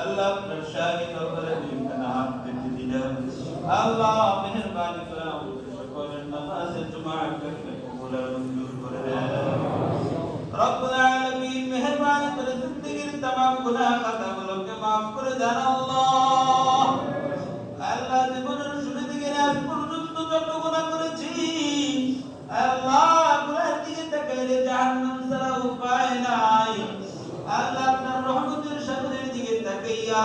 আল্লাহ মুরব্বিয়ান ইলমকে সাথে নিয়ে আল্লাহ আপনার শাহী দরবারে দুইখানা হাত পেতে দিলাম আল্লাহ মেহেরবানি করে আমাদের সকলের নামাজে জুমাআকে কবুল আর মঞ্জুর করে দেন রব্বুল আলামিন মেহেরবানি করে জিন্দেগীর तमाम গুনাহ খাতাগুলোকে maaf করে দেন আল্লাহ আল্লাহ জীবনের শুরু থেকে আজ পর্যন্ত যত গুনাহ করেছি আল্লাহ গুনাহের দিকে তাকাইলে জাহান্নাম ছাড়া উপায় নাই আল্লাহ আপনার রহমতের সাগরের দিকে তাকাইয়া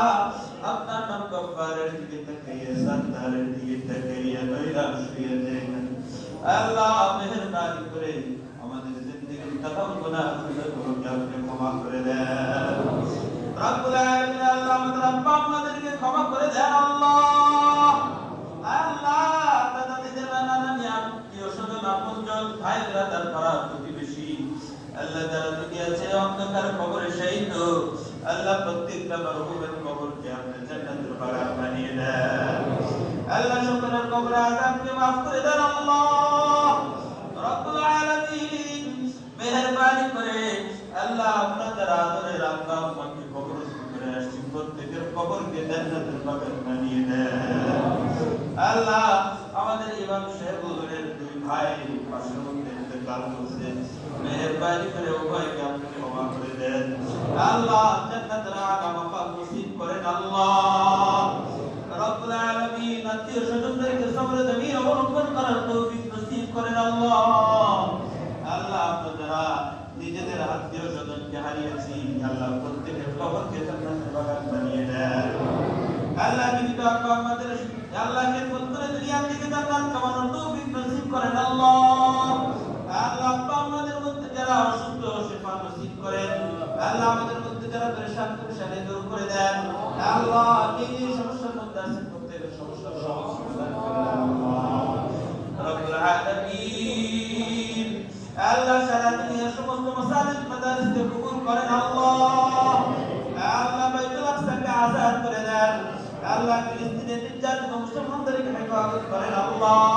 আপনার নাম কফারের দিকে তাকাইয়া সাত্তারের দিকে তাকাইয়া নয়রা শুয়ে যায় আল্লাহ মেহেরবানি করে আমাদের জিন্দেগির তমাম গুনাহ গুলোকে আপনি ক্ষমা করে দেন। রব্বুল আলামিন, আল্লাহ আমাদের আব্বা আমাদেরকে ক্ষমা করে দেন, আল্লাহ। আল্লাহ দাদা দিদা নানা আল্লাহ যারা দুনিয়া আছে অন্ধকার সেই তো আল্লাহ প্রত্যেকটা মরহুমের কবরকে আপনি জান্নাতের বাগান বানিয়ে দেন? আল্লাহ সকলের কবরে আযাবকে মাফ করে দেন আল্লাহ। রব্বুল আলামিন মেহেরবানি করে আল্লাহ আপনার যারা আদরের আল্লাহ আমাকে কবর করে আসছি প্রত্যেকের কবরকে জান্নাতের বাগান বানিয়ে দেন। আল্লাহ আমাদের ইমাম সাহেব দুই ভাই, পাশের মধ্যে ইন্তেকাল মেহেরবানি করে উভয়কে আপনি ক্ষমা করে দেন। আল্লাহ জান্নাতের মাকাম নসিব করেন আল্লাহ। রব্বুল আলামিন আত্মীয় স্বজনদেরকে সবর জমিন অবলম্বন করার তৌফিক নসিব করেন আল্লাহ। আল্লাহ আপনারা নিজেদের আত্মীয় স্বজনকে হারিয়েছি, আল্লাহ প্রত্যেকের কবরকে জান্নাতের বাগান বানিয়ে দেন। আল্লাহ আব্বা আমাদের আল্লাহকে করে দুনিয়া থেকে জান্নাত কামানোর তৌফিক নসিব করেন আল্লাহ আব্বা আমাদের মধ্যে যারা অসুস্থ শিফা নসিব করেন আল্লাহ আমাদের মধ্যে যারা পেরেশানি দূর করে দেন। আল্লাহ এই যে সমস্যার মধ্যে আছেন প্রত্যেকের সমস্যার সমাধান রব্বুল আলামিন। আল্লাহ সারা দুনিয়ার সমস্ত মাসাজিদ, মাদারিসকে কবুল করেন আল্লাহ। আল্লাহ বাইতুল আকসাকে আজাদ করে দেন। আল্লাহ ফিলিস্তিনের নির্যাতিত মুসলমানদেরকে হেফাজত করেন আল্লাহ।